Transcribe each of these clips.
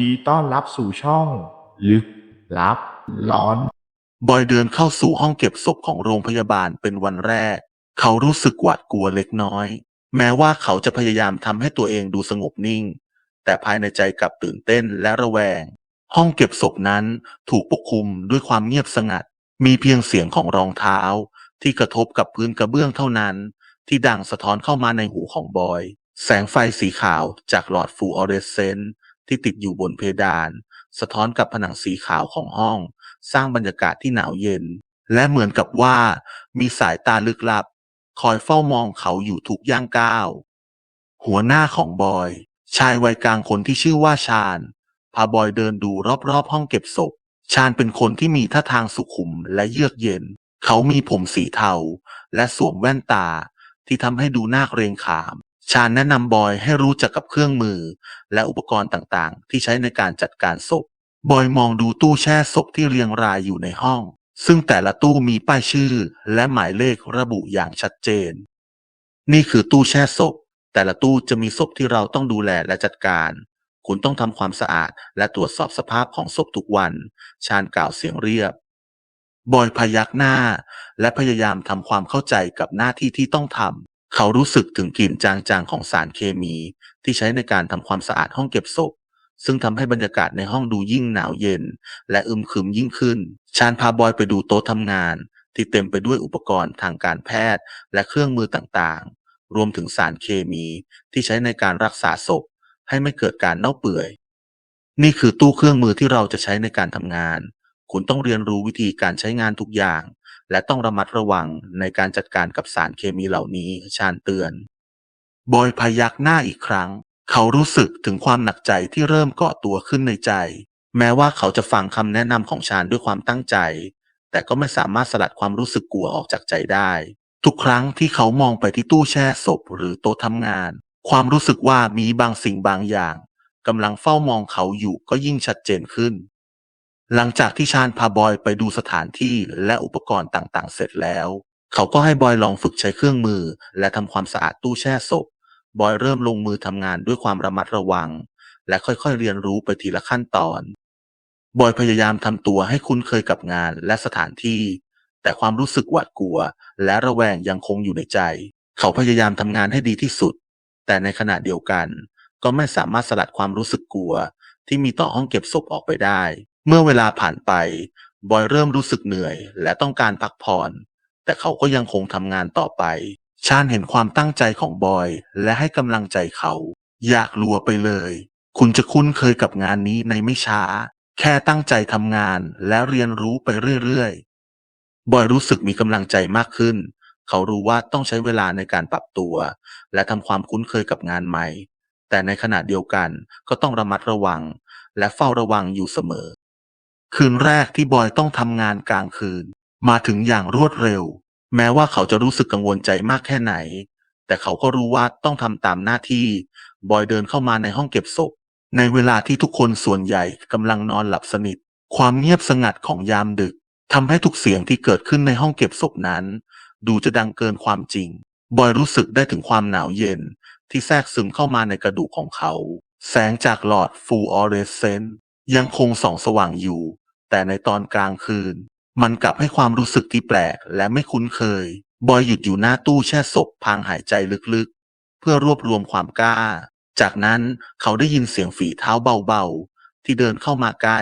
ดีต้อนรับสู่ช่อง ลึกลับร้อน บอยเดินเข้าสู่ห้องเก็บศพของโรงพยาบาลเป็นวันแรก เขารู้สึกหวาดกลัวเล็กน้อย แม้ว่าเขาจะพยายามทำให้ตัวเองดูสงบนิ่ง แต่ภายในใจกลับตื่นเต้นและระแวง ห้องเก็บศพนั้นถูกปกคลุมด้วยความเงียบสงัด มีเพียงเสียงของรองเท้า ที่กระทบกับพื้นกระเบื้องเท่านั้น ที่ดังสะท้อนเข้ามาในหูของบอย แสงไฟสีขาวจากหลอดฟลูออเรสเซนต์ ที่ติดอยู่บนเพดาน สะท้อนกับผนังสีขาวของห้อง สร้างบรรยากาศที่หนาวเย็น และเหมือนกับว่ามีสายตาลึกลับ คอยเฝ้ามองเขาอยู่ทุกย่างก้าว หัวหน้าของบอย ชายวัยกลางคนที่ชื่อว่าชาญพาบอยเดินดูรอบๆห้องเก็บศพ ชาญเป็นคนที่มีท่าทางสุขุมและเยือกเย็น เขามีผมสีเทา และสวมแว่นตาที่ทำให้ดูน่าเกรงขาม ชาญแนะนำบอยให้รู้จักกับเครื่องมือ และอุปกรณ์ต่างๆ ที่ใช้ในการจัดการศพ บอยมองดูตู้แช่ศพที่เรียงรายอยู่ในห้อง ซึ่งแต่ละตู้มีป้ายชื่อ และหมายเลขระบุอย่างชัดเจน นี่คือตู้แช่ศพ แต่ละตู้จะมีศพที่เราต้องดูแลและจัดการ คุณต้องทำความสะอาด และตรวจสอบสภาพของศพทุกวัน ชาญกล่าวเสียงเรียบบอยพยักหน้า และพยายามทำความเข้าใจกับหน้าที่ที่ต้องทำ เขารู้สึกถึงกลิ่นจางๆของสารเคมีที่ใช้ในการทำความสะอาดห้องเก็บศพ ซึ่งทำให้บรรยากาศในห้องดูยิ่งหนาวเย็น และอึมครึมยิ่งขึ้น ชาญพาบอยไปดูโต๊ะทำงาน ที่เต็มไปด้วยอุปกรณ์ทางการแพทย์ และเครื่องมือต่างๆ รวมถึงสารเคมีที่ใช้ในการรักษาศพ ให้ไม่เกิดการเน่าเปื่อย นี่คือตู้เครื่องมือที่เราจะใช้ในการทำงาน คุณต้องเรียนรู้วิธีการใช้งานทุกอย่าง และต้องระมัดระวังในการจัดการกับสารเคมีเหล่านี้ชาญเตือน บอยพยักหน้าอีกครั้ง เขารู้สึกถึงความหนักใจที่เริ่มเกาะตัวขึ้นในใจ แม้ว่าเขาจะฟังคำแนะนำของชาญด้วยความตั้งใจ แต่ก็ไม่สามารถสลัดความรู้สึกกลัวออกจากใจได้ ทุกครั้งที่เขามองไปที่ตู้แช่ศพหรือโต๊ะทำงาน ความรู้สึกว่ามีบางสิ่งบางอย่างกำลังเฝ้ามองเขาอยู่ก็ยิ่งชัดเจนขึ้น หลังจากที่ชาญพาบอยไปดูสถานที่และอุปกรณ์ต่างๆ เสร็จแล้ว เขาก็ให้บอยลองฝึกใช้เครื่องมือ และทำความสะอาดตู้แช่ศพ บอยเริ่มลงมือทำงานด้วยความระมัดระวัง และค่อยๆเรียนรู้ไปทีละขั้นตอน บอยพยายามทำตัวให้คุ้นเคยกับงานและสถานที่ แต่ความรู้สึกหวาดกลัว และระแวงยังคงอยู่ในใจ เขาพยายามทำงานให้ดีที่สุด แต่ในขณะเดียวกัน ก็ไม่สามารถสลัดความรู้สึกกลัว ที่มีต่อห้องเก็บศพออกไปได้ เมื่อเวลาผ่านไปบอยเริ่มรู้สึกเหนื่อย และต้องการพักผ่อนแต่เขาก็ยังคงทำงานต่อไปชาญเห็นความตั้งใจของบอย และให้กำลังใจเขา อยากลัวไปเลย คุณจะคุ้นเคยกับงานนี้ในไม่ช้า แค่ตั้งใจทำงานและเรียนรู้ไปเรื่อยๆ บอยรู้สึกมีกำลังใจมากขึ้น เขารู้ว่าต้องใช้เวลาในการปรับตัว และทำความคุ้นเคยกับงานใหม่ แต่ในขณะเดียวกันก็ต้องระมัดระวัง และเฝ้าระวังอยู่เสมอ คืนแรกที่บอยต้องทำงานกลางคืน มาถึงอย่างรวดเร็ว แม้ว่าเขาจะรู้สึกกังวลใจมากแค่ไหน แต่เขาก็รู้ว่าต้องทำตามหน้าที่ บอยเดินเข้ามาในห้องเก็บศพ ในเวลาที่ทุกคนส่วนใหญ่กำลังนอนหลับสนิท ความเงียบสงัดของยามดึกทำให้ทุกเสียงที่เกิดขึ้นในห้องเก็บศพนั้น ดูจะดังเกินความจริง บอยรู้สึกได้ถึงความหนาวเย็น ที่แทรกซึมเข้ามาในกระดูกของเขา แสงจากหลอดฟลูออเรสเซนต์ยังคงส่องสว่างอยู่ แต่ในตอนกลางคืน มันกลับให้ความรู้สึกที่แปลกและไม่คุ้นเคย บอยหยุดอยู่หน้าตู้แช่ศพพางหายใจลึกๆ เพื่อรวบรวมความกล้า จากนั้นเขาได้ยินเสียงฝีเท้าเบาๆ ที่เดินเข้ามาใกล้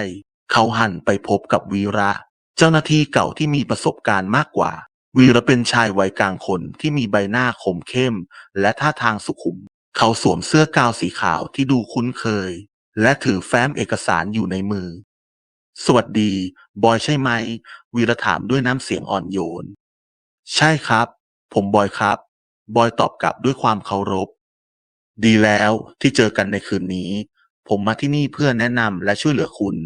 เขาหันไปพบกับวีระ เจ้าหน้าที่เก่าที่มีประสบการณ์มากกว่า วีระเป็นชายวัยกลางคนที่มีใบหน้าคมเข้ม และท่าทางสุขุม เขาสวมเสื้อกาวสีขาวที่ดูคุ้นเคย และถือแฟ้มเอกสารอยู่ในมือ สวัสดี บอยใช่ไหม วีระถามด้วยน้ำเสียงอ่อนโยน ใช่ครับ ผมบอยครับ บอยตอบกลับด้วยความเคารพ ดีแล้วที่เจอกันในคืนนี้ ผมมาที่นี่เพื่อแนะนำและช่วยเหลือคุณ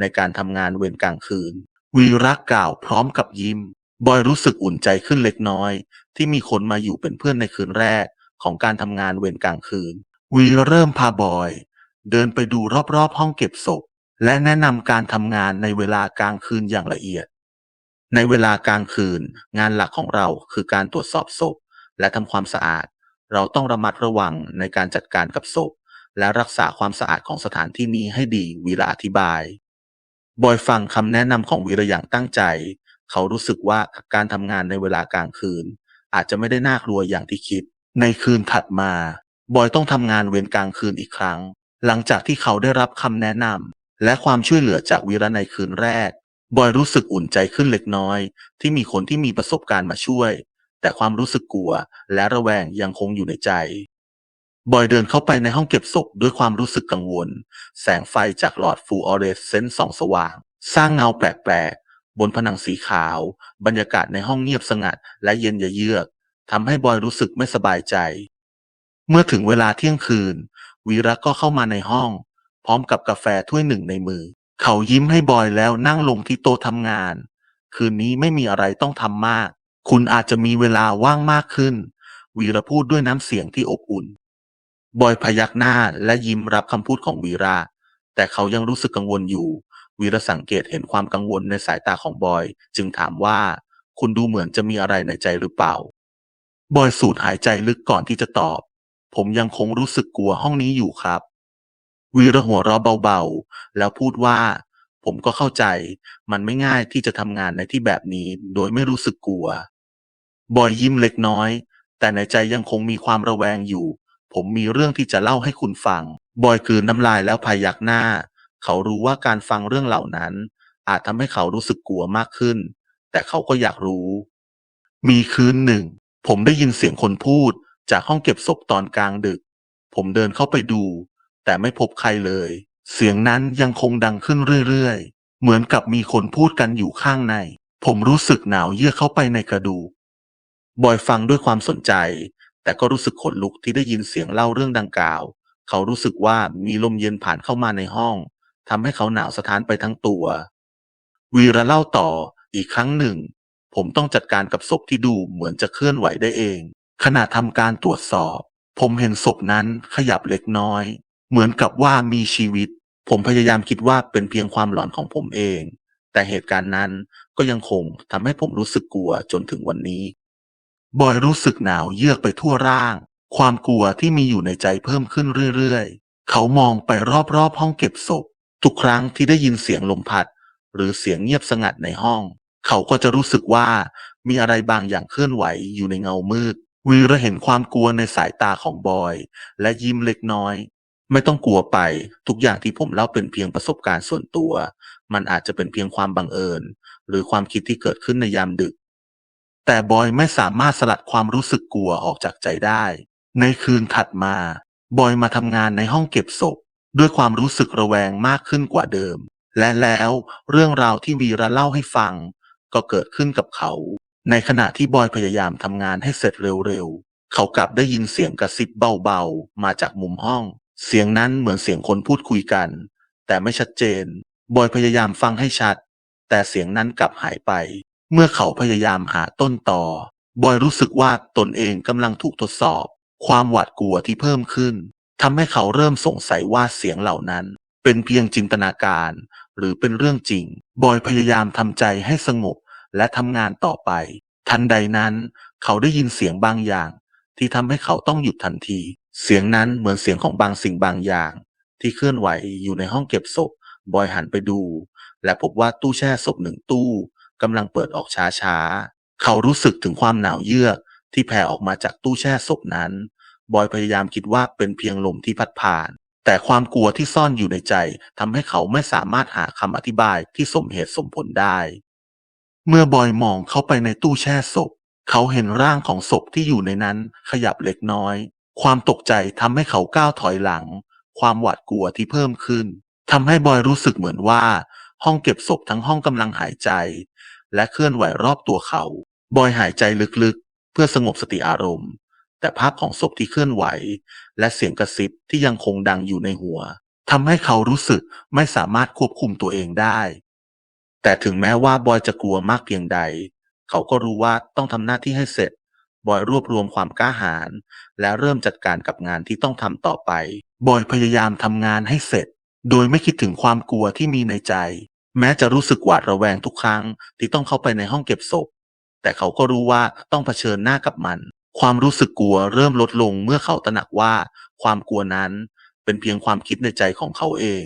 ในการทำงานเวรกลางคืน วีระกล่าวพร้อมกับยิ้ม บอยรู้สึกอุ่นใจขึ้นเล็กน้อย ที่มีคนมาอยู่เป็นเพื่อนในคืนแรกของการทำงานเวรกลางคืน วีระเริ่มพาบอย เดินไปดูรอบๆห้องเก็บศพ และแนะนำการทำงานในเวลากลางคืนอย่างละเอียด ในเวลากลางคืน งานหลักของเราคือการตรวจสอบศพ และทำความสะอาด เราต้องระมัดระวังในการจัดการกับศพ และรักษาความสะอาดของสถานที่นี้ให้ดีวีระอธิบาย บอยฟังคำแนะนำของวีระอย่างตั้งใจ เขารู้สึกว่าการทำงานในเวลากลางคืน อาจจะไม่ได้น่ากลัวอย่างที่คิด ในคืนถัดมา บอยต้องทำงานเวรกลางคืนอีกครั้ง หลังจากที่เขาได้รับคำแนะนำ และความช่วยเหลือจากวีระในคืนแรก บอยรู้สึกอุ่นใจขึ้นเล็กน้อย ที่มีคนที่มีประสบการณ์มาช่วย แต่ความรู้สึกกลัวและระแวงยังคงอยู่ในใจ บอยเดินเข้าไปในห้องเก็บศพด้วยความรู้สึกกังวล แสงไฟจากหลอดฟลูออเรสเซนต์ส่องสว่าง สร้างเงาแปลกๆ บนผนังสีขาว บรรยากาศในห้องเงียบสงัด และเย็นยเยือกทำให้บอยรู้สึกไม่สบายใจ เมื่อถึงเวลาเที่ยงคืนวีระก็เข้ามาในห้อง พร้อมกับกาแฟถ้วยหนึ่งในมือ เขายิ้มให้บอยแล้วนั่งลงที่โต๊ะทำงาน คืนนี้ไม่มีอะไรต้องทำมาก คุณอาจจะมีเวลาว่างมากขึ้น วีระพูดด้วยน้ำเสียงที่อบอุ่น บอยพยักหน้าและยิ้มรับคำพูดของวีระ แต่เขายังรู้สึกกังวลอยู่ วีระสังเกตเห็นความกังวลในสายตาของบอย จึงถามว่า คุณดูเหมือนจะมีอะไรในใจหรือเปล่า บอยสูดหายใจลึกก่อนที่จะตอบ ผมยังคงรู้สึกกลัวห้องนี้อยู่ครับ วีระหัวเราะเบาๆ แล้วพูดว่า ผมก็เข้าใจ มันไม่ง่ายที่จะทำงานในที่แบบนี้ โดยไม่รู้สึกกลัว บอยยิ้มเล็กน้อย แต่ในใจยังคงมีความระแวงอยู่ ผมมีเรื่องที่จะเล่าให้คุณฟัง บอยกลืนน้ำลายแล้วพยักหน้า เขารู้ว่าการฟังเรื่องเหล่านั้น อาจทำให้เขารู้สึกกลัวมากขึ้น แต่เขาก็อยากรู้ มีคืนหนึ่ง ผมได้ยินเสียงคนพูดจากห้องเก็บศพตอนกลางดึก ผมเดินเข้าไปดู แต่ไม่พบใครเลย เสียงนั้นยังคงดังขึ้นเรื่อยๆ เหมือนกับมีคนพูดกันอยู่ข้างใน ผมรู้สึกหนาวเยือกเข้าไปในกระดูก บอยฟังด้วยความสนใจ แต่ก็รู้สึกขนลุกที่ได้ยินเสียงเล่าเรื่องดังกล่าว เขารู้สึกว่ามีลมเย็นผ่านเข้ามาในห้องทำให้เขาหนาวสะท้านไปทั้งตัว วีระเล่าต่ออีกครั้งหนึ่ง ผมต้องจัดการกับศพที่ดูเหมือนจะเคลื่อนไหวได้เองขณะทำการตรวจสอบ ผมเห็นศพนั้นขยับเล็กน้อย เหมือนกับว่ามีชีวิต ผมพยายามคิดว่าเป็นเพียงความหลอนของผมเอง แต่เหตุการณ์นั้นก็ยังคงทำให้ผมรู้สึกกลัวจนถึงวันนี้บอยรู้สึกหนาวเยือกไปทั่วร่าง ความกลัวที่มีอยู่ในใจเพิ่มขึ้นเรื่อยๆ เขามองไปรอบๆห้องเก็บศพ ทุกครั้งที่ได้ยินเสียงลมพัด หรือเสียงเงียบสงัดในห้อง เขาก็จะรู้สึกว่ามีอะไรบางอย่างเคลื่อนไหวอยู่ในเงามืดวีระเห็นความกลัวในสายตาของบอย และยิ้มเล็กน้อย ไม่ต้องกลัวไป ทุกอย่างที่ผมเล่าเป็นเพียงประสบการณ์ส่วนตัว มันอาจจะเป็นเพียงความบังเอิญ หรือความคิดที่เกิดขึ้นในยามดึก แต่บอยไม่สามารถสลัดความรู้สึกกลัวออกจากใจได้ ในคืนถัดมา บอยมาทำงานในห้องเก็บศพ ด้วยความรู้สึกระแวงมากขึ้นกว่าเดิม และแล้วเรื่องราวที่วีระเล่าให้ฟัง ก็เกิดขึ้นกับเขา ในขณะที่บอยพยายามทำงานให้เสร็จเร็วๆ เขากลับได้ยินเสียงกระซิบเบาๆ มาจากมุมห้อง เสียงนั้นเหมือนเสียงคนพูดคุยกัน แต่ไม่ชัดเจน บอยพยายามฟังให้ชัด แต่เสียงนั้นกลับหายไป เมื่อเขาพยายามหาต้นต่อ บอยรู้สึกว่าตนเองกำลังถูกทดสอบ ความหวาดกลัวที่เพิ่มขึ้นทำให้เขาเริ่มสงสัยว่าเสียงเหล่านั้น เป็นเพียงจินตนาการ หรือเป็นเรื่องจริง บอยพยายามทำใจให้สงบและทำงานต่อไป ทันใดนั้น เขาได้ยินเสียงบางอย่าง ที่ทำให้เขาต้องหยุดทันที เสียงนั้นเหมือนเสียงของบางสิ่งบางอย่าง ที่เคลื่อนไหวอยู่ในห้องเก็บศพ บอยหันไปดู และพบว่าตู้แช่ศพหนึ่งตู้กำลังเปิดออกช้าๆ เขารู้สึกถึงความหนาวเยือกที่แผ่ออกมาจากตู้แช่ศพนั้น บอยพยายามคิดว่าเป็นเพียงลมที่พัดผ่าน แต่ความกลัวที่ซ่อนอยู่ในใจทำให้เขาไม่สามารถหาคำอธิบายที่สมเหตุสมผลได้ เมื่อบอยมองเข้าไปในตู้แช่ศพ เขาเห็นร่างของศพที่อยู่ในนั้นขยับเล็กน้อย ความตกใจทำให้เขาก้าวถอยหลัง ความหวาดกลัวที่เพิ่มขึ้นทำให้บอยรู้สึกเหมือนว่า ห้องเก็บศพทั้งห้องกำลังหายใจ และเคลื่อนไหวรอบตัวเขา บอยหายใจลึกๆ เพื่อสงบสติอารมณ์ แต่ภาพของศพที่เคลื่อนไหว และเสียงกระซิบที่ยังคงดังอยู่ในหัวทำให้เขารู้สึกไม่สามารถควบคุมตัวเองได้ แต่ถึงแม้ว่าบอยจะกลัวมากเพียงใด เขาก็รู้ว่าต้องทำหน้าที่ให้เสร็จ บอยรวบรวมความกล้าหาญและเริ่มจัดการกับงานที่ต้องทำต่อไป บอยพยายามทำงานให้เสร็จ โดยไม่คิดถึงความกลัวที่มีในใจ แม้จะรู้สึกหวาดระแวงทุกครั้งที่ต้องเข้าไปในห้องเก็บศพ แต่เขาก็รู้ว่าต้องเผชิญหน้ากับมัน ความรู้สึกกลัวเริ่มลดลงเมื่อเขาตระหนักว่า ความกลัวนั้นเป็นเพียงความคิดในใจของเขาเอง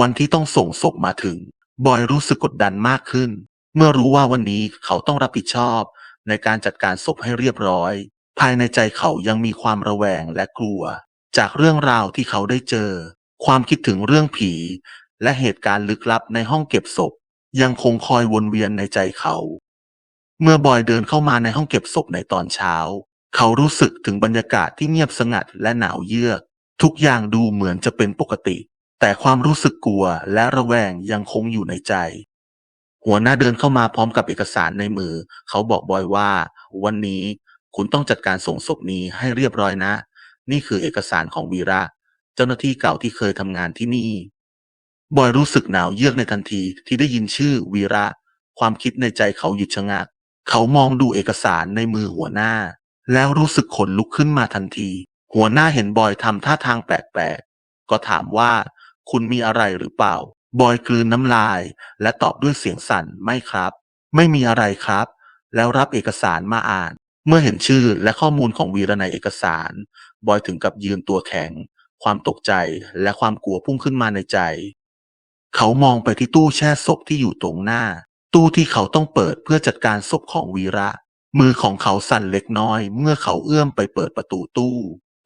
วันที่ต้องส่งศพมาถึง บอยรู้สึกกดดันมากขึ้น เมื่อรู้ว่าวันนี้เขาต้องรับผิดชอบ ในการจัดการศพให้เรียบร้อย ภายในใจเขายังมีความระแวงและกลัว จากเรื่องราวที่เขาได้เจอ ความคิดถึงเรื่องผี และเหตุการณ์ลึกลับในห้องเก็บศพ ยังคงคอยวนเวียนในใจเขา เมื่อบอยเดินเข้ามาในห้องเก็บศพในตอนเช้า เขารู้สึกถึงบรรยากาศที่เงียบสงัดและหนาวเยือก ทุกอย่างดูเหมือนจะเป็นปกติ แต่ความรู้สึกกลัวและระแวงยังคงอยู่ในใจ หัวหน้าเดินเข้ามาพร้อมกับเอกสารในมือ เขาบอกบอยว่า วันนี้คุณต้องจัดการส่งศพนี้ให้เรียบร้อยนะ นี่คือเอกสารของวีระ เจ้าหน้าที่เก่าที่เคยทำงานที่นี่ บอยรู้สึกหนาวเยือกในทันทีที่ได้ยินชื่อวีระ ความคิดในใจเขาหยุดชะงัก เขามองดูเอกสารในมือหัวหน้า แล้วรู้สึกขนลุกขึ้นมาทันที หัวหน้าเห็นบอยทำท่าทางแปลกๆ ก็ถามว่าคุณมีอะไรหรือเปล่า บอยกลืนน้ำลาย และตอบด้วยเสียงสั่นไม่ครับ ไม่มีอะไรครับ แล้วรับเอกสารมาอ่าน เมื่อเห็นชื่อและข้อมูลของวีระในเอกสาร บอยถึงกับยืนตัวแข็ง ความตกใจและความกลัวพุ่งขึ้นมาในใจ เขามองไปที่ตู้แช่ศพที่อยู่ตรงหน้า ตู้ที่เขาต้องเปิดเพื่อจัดการศพของวีระ มือของเขาสั่นเล็กน้อย เมื่อเขาเอื้อมไปเปิดประตูตู้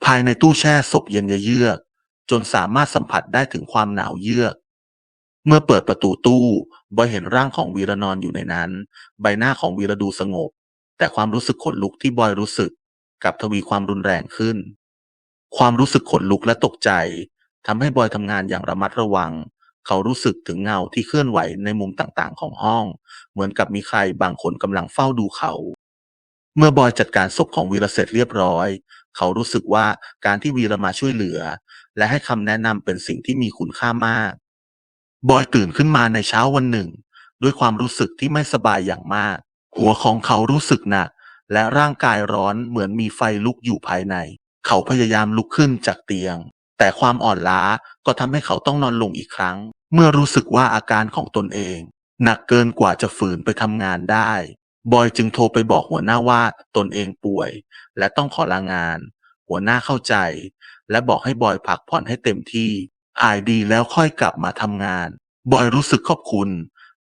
ภายในตู้แช่ศพเย็นเยือกจนสามารถสัมผัสได้ถึงความหนาวเยือก เมื่อเปิดประตูตู้บอยเห็นร่างของวีระนอนอยู่ในนั้น ใบหน้าของวีระดูสงบ แต่ความรู้สึกขนลุกที่บอยรู้สึกกลับทวีความรุนแรงขึ้น ความรู้สึกขนลุกและตกใจทำให้บอยทำงานอย่างระมัดระวัง เขารู้สึกถึงเงาที่เคลื่อนไหวในมุมต่างๆ ของห้อง เหมือนกับมีใครบางคนกำลังเฝ้าดูเขา เมื่อบอยจัดการศพของวีระเสร็จเรียบร้อย เขารู้สึกว่าการที่วีระมาช่วยเหลือ และให้คำแนะนำเป็นสิ่งที่มีคุณค่ามาก บอยตื่นขึ้นมาในเช้าวันหนึ่ง ด้วยความรู้สึกที่ไม่สบายอย่างมาก หัวของเขารู้สึกหนัก และร่างกายร้อนเหมือนมีไฟลุกอยู่ภายใน เขาพยายามลุกขึ้นจากเตียง แต่ความอ่อนล้าก็ทำให้เขาต้องนอนลงอีกครั้ง เมื่อรู้สึกว่าอาการของตนเอง หนักเกินกว่าจะฝืนไปทำงานได้ บอยจึงโทรไปบอกหัวหน้าว่าตนเองป่วย และต้องขอลางาน หัวหน้าเข้าใจ และบอกให้บอยพักผ่อนให้เต็มที่ อายดีแล้วค่อยกลับมาทำงาน บอยรู้สึกขอบคุณ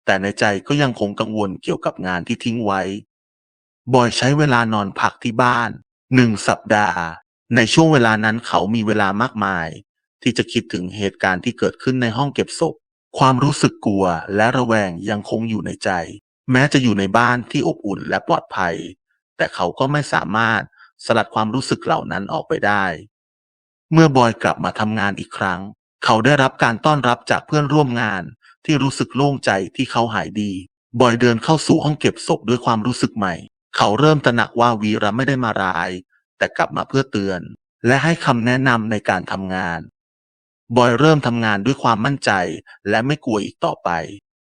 แต่ในใจก็ยังคงกังวลเกี่ยวกับงานที่ทิ้งไว้ บอยใช้เวลานอนพักที่บ้านหนึ่งสัปดาห์ ในช่วงเวลานั้นเขามีเวลามากมาย ที่จะคิดถึงเหตุการณ์ที่เกิดขึ้นในห้องเก็บศพ ความรู้สึกกลัวและระแวงยังคงอยู่ในใจ แม้จะอยู่ในบ้านที่อบอุ่นและปลอดภัย แต่เขาก็ไม่สามารถสลัดความรู้สึกเหล่านั้นออกไปได้ เมื่อบอยกลับมาทำงานอีกครั้ง เขาได้รับการต้อนรับจากเพื่อนร่วมงานที่รู้สึกโล่งใจที่เขาหายดี บอยเดินเข้าสู่ห้องเก็บศพด้วยความรู้สึกใหม่ เขาเริ่มตระหนักว่าวีระไม่ได้มาร้าย แต่กลับมาเพื่อเตือน และให้คำแนะนำในการทำงาน บอยเริ่มทำงานด้วยความมั่นใจและไม่กลัวอีกต่อไป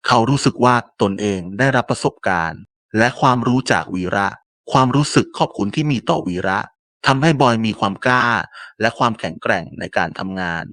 เขารู้สึกว่าตนเองได้รับประสบการณ์ และความรู้จากวีระ ความรู้สึกขอบคุณที่มีต่อวีระทำให้บอยมีความกล้า และความแข็งแกร่งในการทำงาน